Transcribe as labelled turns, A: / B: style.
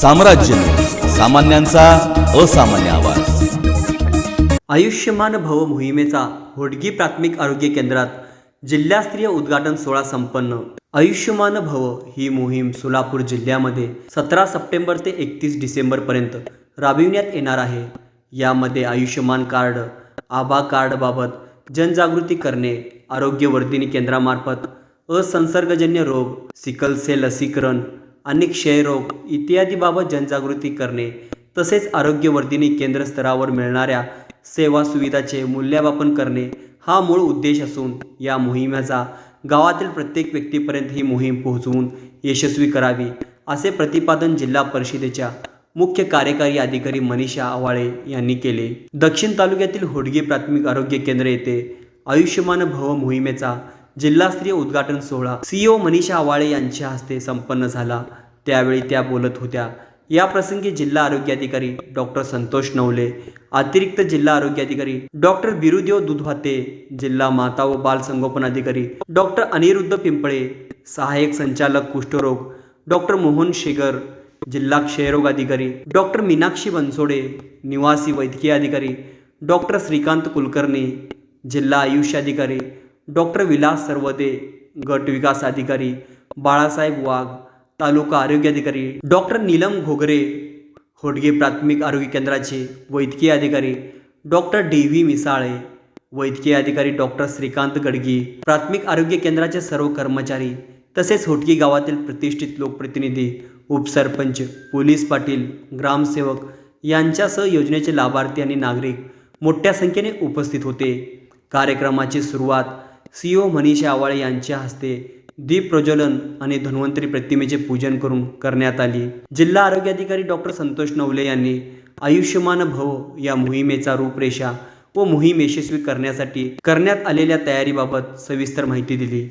A: साम्राज्य. सामान्यांचा असामान्य आवाज.
B: आयुष्यमान भव मोहिमेचा होडगी प्राथमिक आरोग्य केंद्रात जिल्हास्तरीय उद्घाटन सोहळा संपन्न. आयुष्यमान भव ही मोहीम सोलापूर जिल्ह्यामध्ये सतरा सप्टेंबर ते एकतीस डिसेंबरपर्यंत राबविण्यात येणार आहे. यामध्ये आयुष्यमान कार्ड आभा कार्डबाबत जनजागृती करणे आरोग्यवर्धिनी केंद्रामार्फत असंसर्गजन्य रोग सिकल सेल लसीकरण अनेक क्षयरोग इत्यादीबाबत जनजागृती करणे तसेच आरोग्यवर्धिनी केंद्र स्तरावर मिळणाऱ्या सेवा सुविधाचे मूल्यमापन करणे हा मूळ उद्देश असून या मोहिमेचा गावातील प्रत्येक व्यक्तीपर्यंत ही मोहीम पोहोचवून यशस्वी करावी असे प्रतिपादन जिल्हा परिषदेच्या मुख्य कार्यकारी अधिकारी मनीषा आवाळे यांनी केले. दक्षिण तालुक्यातील होडगी प्राथमिक आरोग्य केंद्र येथे आयुष्यमान भव मोहिमेचा जिल्हास्तरीय उद्घाटन सोहळा सीईओ मनीषा आवाळे यांच्या हस्ते संपन्न झाला. त्यावेळी त्या बोलत होत्या. या प्रसंगी जिल्हा आरोग्य अधिकारी डॉक्टर संतोष नवले अतिरिक्त जिल्हा आरोग्य अधिकारी डॉक्टर बिरुदेव दुधवाते जिल्हा माता व बाल संगोपन अधिकारी डॉक्टर अनिरुद्ध पिंपळे सहाय्यक संचालक कुष्ठरोग डॉक्टर मोहन शेगर जिल्हा क्षयरोग अधिकारी डॉक्टर मीनाक्षी बनसोडे निवासी वैद्यकीय अधिकारी डॉक्टर श्रीकांत कुलकर्णी जिल्हा आयुष्य अधिकारी डॉक्टर विलास सर्वदे गट विकास अधिकारी बाळासाहेब वाघ तालुका आरोग्य अधिकारी डॉक्टर नीलम घोगरे होडगे प्राथमिक आरोग्य केंद्राचे वैद्यकीय अधिकारी डॉक्टर डी व्ही मिसाळे वैद्यकीय अधिकारी डॉक्टर श्रीकांत गडगी प्राथमिक आरोग्य केंद्राचे सर्व कर्मचारी तसेच होटगी गावातील प्रतिष्ठित लोकप्रतिनिधी उपसरपंच पोलीस पाटील ग्रामसेवक यांच्यासह योजनेचे लाभार्थी आणि नागरिक मोठ्या संख्येने उपस्थित होते. कार्यक्रमाची सुरुवात सीओ मनीषा आवाळे यांच्या हस्ते दीप प्रज्वलन आणि धन्वंतरी प्रतिमेचे पूजन करून करण्यात आली. जिल्हा आरोग्य अधिकारी डॉक्टर संतोष नवले यांनी आयुष्यमान भव या मोहिमेचा रूपरेषा व मोहीम यशस्वी करण्यासाठी करण्यात आलेल्या तयारीबाबत सविस्तर माहिती दिली.